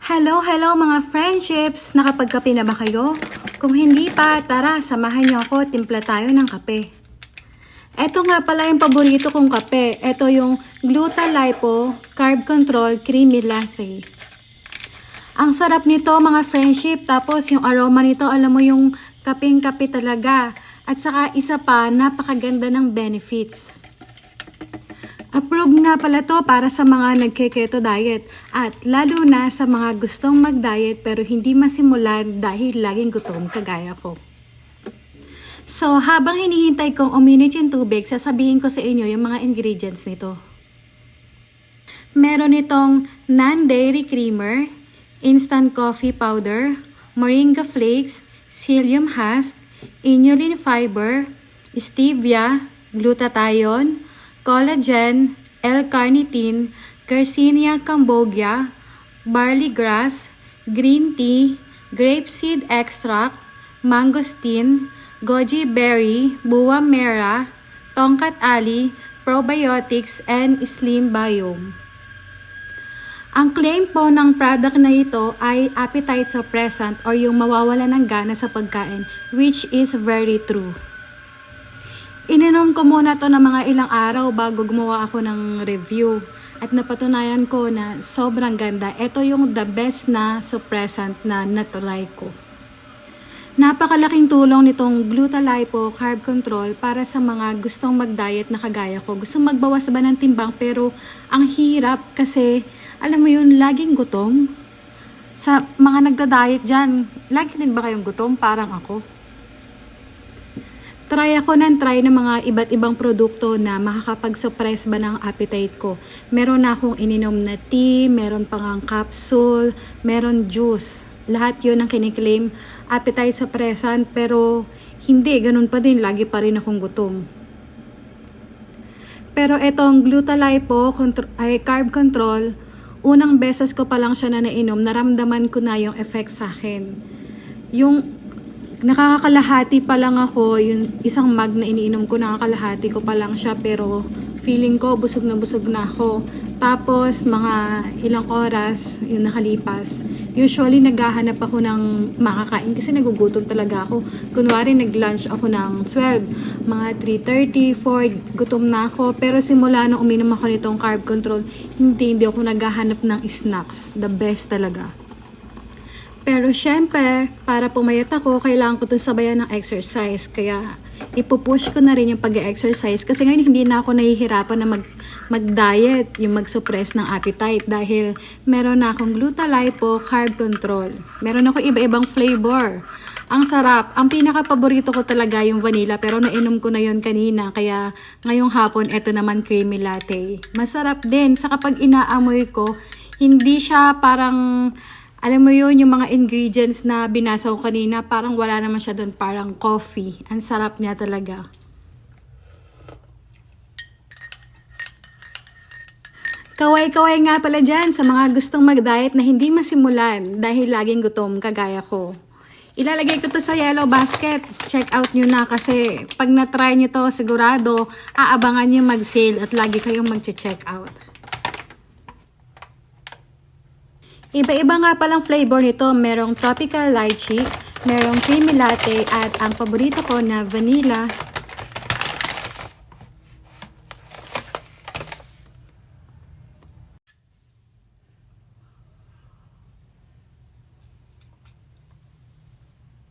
Hello, hello mga friendships! Nakapagkape na ba kayo? Kung hindi pa, tara, samahan niyo ako, timpla tayo ng kape. Ito nga pala yung paborito kong kape. Ito yung Gluta Lipo Carb Control Creamy Latte. Ang sarap nito mga friendship. Tapos yung aroma nito, alam mo yung kapeng-kape talaga. At saka isa pa, napakaganda ng benefits. Approved nga pala to para sa mga nagke-keto diet at lalo na sa mga gustong mag-diet pero hindi masimulan dahil laging gutom kagaya ko. So, habang hinihintay kong uminit yung tubig, sasabihin ko sa inyo yung mga ingredients nito. Meron itong non-dairy creamer, instant coffee powder, moringa flakes, psyllium husk, inulin fiber, stevia, glutathione, collagen, L-carnitine, Garcinia cambogia, barley grass, green tea, grapeseed extract, mangosteen, goji berry, buwa mera, tongkat ali, probiotics, and slim biome. Ang claim po ng product na ito ay appetite suppressant or yung mawawala ng gana sa pagkain, which is very true. Ininom ko muna to ng mga ilang araw bago gumawa ako ng review. At napatunayan ko na sobrang ganda. Ito yung the best na suppressant na natry ko. Napakalaking tulong nitong Glutalipo Carb Control para sa mga gustong mag-diet na kagaya ko. Gustong magbawas ba ng timbang pero ang hirap kasi alam mo yun, laging gutom. Sa mga nagda-diet dyan, lagi din ba kayong gutom? Parang ako try ako ng try ng mga iba't ibang produkto na makakapag-suppress ba ng appetite ko. Meron na akong ininom na tea, meron pang ang capsule, meron juice. Lahat yun ang kiniklaim appetite suppressant pero hindi, ganun pa din, lagi pa rin akong gutom. Pero etong Glutalipo ay carb control, unang beses ko pa lang siya na nainom, naramdaman ko na yung effect sa akin. Yung nakakalahati pa lang ako, yung isang mug na iniinom ko, nakakalahati ko pa lang siya, pero feeling ko busog na busog na ako. Tapos, mga ilang oras yung nakalipas. Usually, naghahanap ako ng makakain kasi nagugutom talaga ako. Kunwari, nag-lunch ako ng 12, mga 3.30, 4, gutom na ako. Pero simula nung uminom ako nitong carb control, hindi, hindi ako naghahanap ng snacks. The best talaga. Pero syempre, para pumayat ako, kailangan ko itong sabayan ng exercise. Kaya ipupush ko na rin yung pag-exercise. Kasi ngayon hindi na ako nahihirapan na mag, mag-diet, yung mag-suppress ng appetite. Dahil meron na akong Glutalipo Carb Control. Meron ako iba-ibang flavor. Ang sarap. Ang pinaka-paborito ko talaga yung vanilla. Pero nainom ko na yon kanina. Kaya ngayong hapon, eto naman creamy latte. Masarap din. Sa kapag inaamoy ko, hindi siya parang alam mo yun, yung mga ingredients na binasa ko kanina, parang wala naman siya doon, parang coffee. Ang sarap niya talaga. Kaway-kaway nga pala dyan sa mga gustong mag-diet na hindi masimulan dahil laging gutom kagaya ko. Ilalagay ko to sa yellow basket. Check out nyo na kasi pag na-try nyo to, sigurado aabangan nyo mag-sale at lagi kayong mag-check out. Iba-iba nga palang flavor nito. Merong tropical lychee, merong creamy latte, at ang paborito ko na vanilla